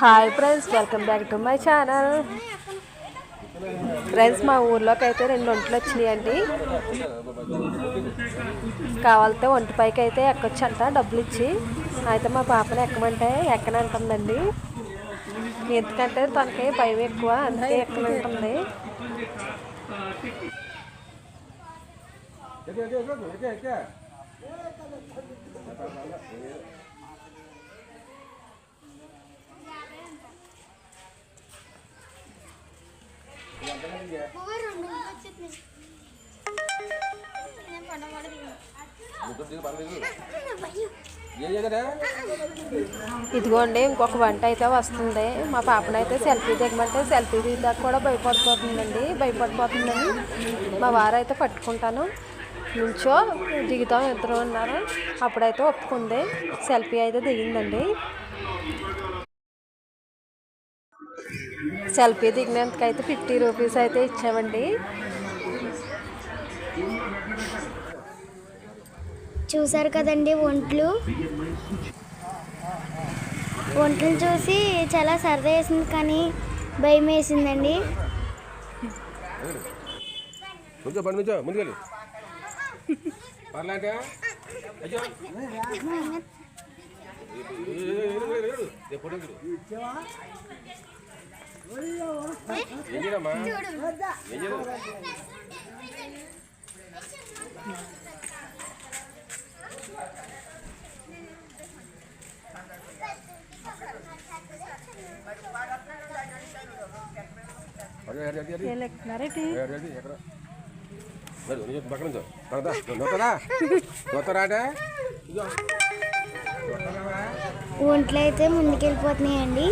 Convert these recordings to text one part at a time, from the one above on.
Hi friends welcome back to my channel friends మా ఊర్లోకి అయితే రెండు ఒంట్లు వచ్చినాయండి. కావాలితే ఒంటి పైకి అయితే ఎక్కొచ్చంట డబ్బులు ఇచ్చి. అయితే మా పాపని ఎక్కమంటే ఎక్కనంటుందండి. ఎందుకంటే తనకి భయం ఎక్కువ అందుకే ఎక్కనంటుంది. ఇదిగోండి ఇంకొక వంట అయితే వస్తుంది. మా పాపనైతే సెల్ఫీ దిగమంటే సెల్ఫీ దిగాక కూడా భయపడిపోతుందండి. భయపడిపోతుందని మా వారైతే పట్టుకుంటాను. నుంచో దిగుతాం ఇద్దరు ఉన్నారు. అప్పుడైతే ఒప్పుకుంది. సెల్ఫీ అయితే దిగిందండి. సెల్ఫీ దిగినందుకైతే ఫిఫ్టీ రూపీస్ అయితే ఇచ్చామండి చూసారు కదండి ఒంట్లు ఒంట్లు చూసి చాలా సరదా వేసింది కానీ భయం వేసిందండి ముందుకెళ్ళు ఒంట్లు అయితే ముందుకెళ్ళిపోతున్నాయండి.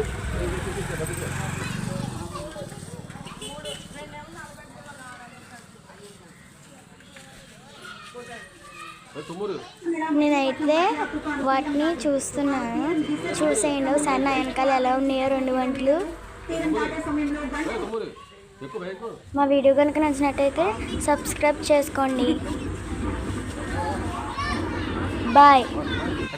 నేనైతే వాటిని చూస్తున్నాను. చూసేయండి ఒకసారి. నా వెనకాల ఎలా ఉన్నాయో రెండు వంటలు మా వీడియో కనుక నచ్చినట్టయితే సబ్స్క్రైబ్ చేసుకోండి. బాయ్.